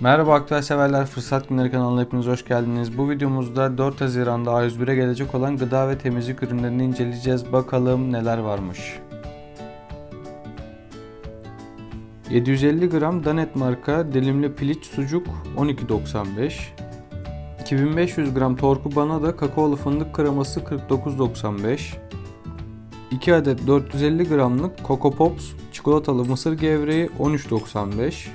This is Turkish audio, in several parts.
Merhaba aktüel severler Fırsat Günleri kanalına hepiniz hoş geldiniz. Bu videomuzda 4 Haziran'da A101'e gelecek olan gıda ve temizlik ürünlerini inceleyeceğiz. Bakalım neler varmış. 750 gram Danet marka dilimli piliç sucuk 12.95 2500 gram torku bana da kakaolu fındık kreması 49.95 2 adet 450 gramlık Coco Pops çikolatalı mısır gevreği 13.95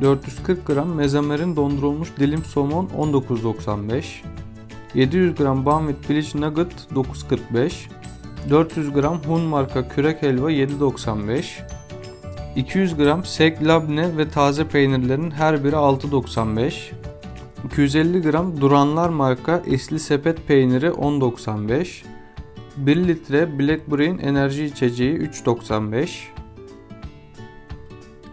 440 gram mezamerin dondurulmuş dilim somon 19.95 700 gram Banvit Village Nugget 9.45 400 gram Hun marka kürek helva 7.95 200 gram sek labne ve taze peynirlerin her biri 6.95 250 gram Duranlar marka esli sepet peyniri 10.95 1 litre Black Brain enerji içeceği 3.95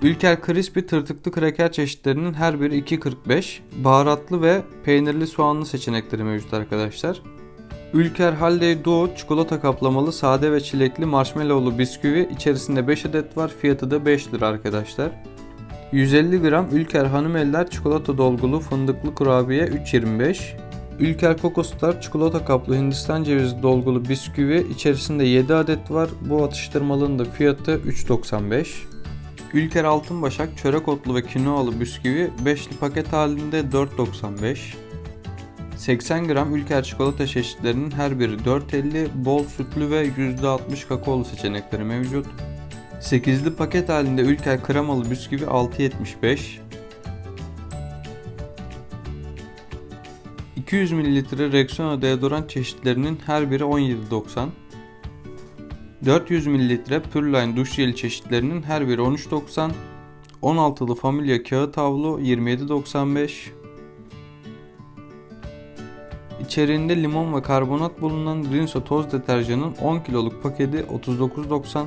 Ülker Crispy tırtıklı kraker çeşitlerinin her biri 2.45. Baharatlı ve peynirli soğanlı seçenekleri mevcut arkadaşlar. Ülker Holiday Duo çikolata kaplamalı sade ve çilekli marshmallowlu bisküvi içerisinde 5 adet var. Fiyatı da 5 lira arkadaşlar. 150 gram Ülker Hanımeller çikolata dolgulu fındıklı kurabiye 3.25. Ülker Coco Star çikolata kaplı Hindistan cevizi dolgulu bisküvi içerisinde 7 adet var. Bu atıştırmalının da fiyatı 3.95. Ülker Altın Başak çörek otlu ve kinoalı bisküvi 5'li paket halinde 4.95. 80 gram Ülker çikolata çeşitlerinin her biri 4.50, bol sütlü ve %60 kakaolu seçenekleri mevcut. 8'li paket halinde Ülker kremalı bisküvi 6.75. 200 ml Rexona deodorant çeşitlerinin her biri 17.90. 400 ml Purline duş jeli çeşitlerinin her biri 13.90. 16'lı Familia kağıt havlu 27.95. İçeriğinde limon ve karbonat bulunan Rinso toz deterjanın 10 kiloluk paketi 39.90.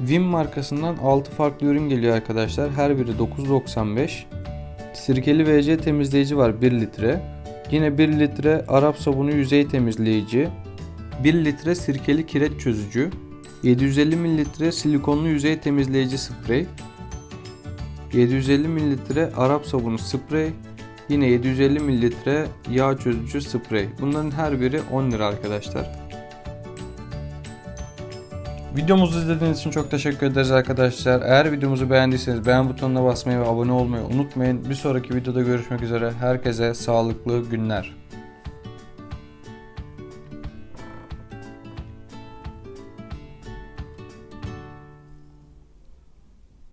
Vim markasından 6 farklı ürün geliyor arkadaşlar. Her biri 9.95. Sirkeli VC temizleyici var 1 litre. Yine 1 litre Arap sabunu yüzey temizleyici, 1 litre sirkeli kireç çözücü, 750 ml silikonlu yüzey temizleyici sprey, 750 ml Arap sabunu sprey, yine 750 ml yağ çözücü sprey. Bunların her biri 10 lira arkadaşlar. Videomuzu izlediğiniz için çok teşekkür ederiz arkadaşlar. Eğer videomuzu beğendiyseniz beğen butonuna basmayı ve abone olmayı unutmayın. Bir sonraki videoda görüşmek üzere. Herkese sağlıklı günler.